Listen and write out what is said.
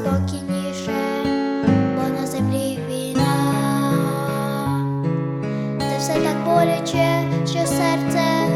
спокійніше, бо на землі війна, де все так боляче, що серце.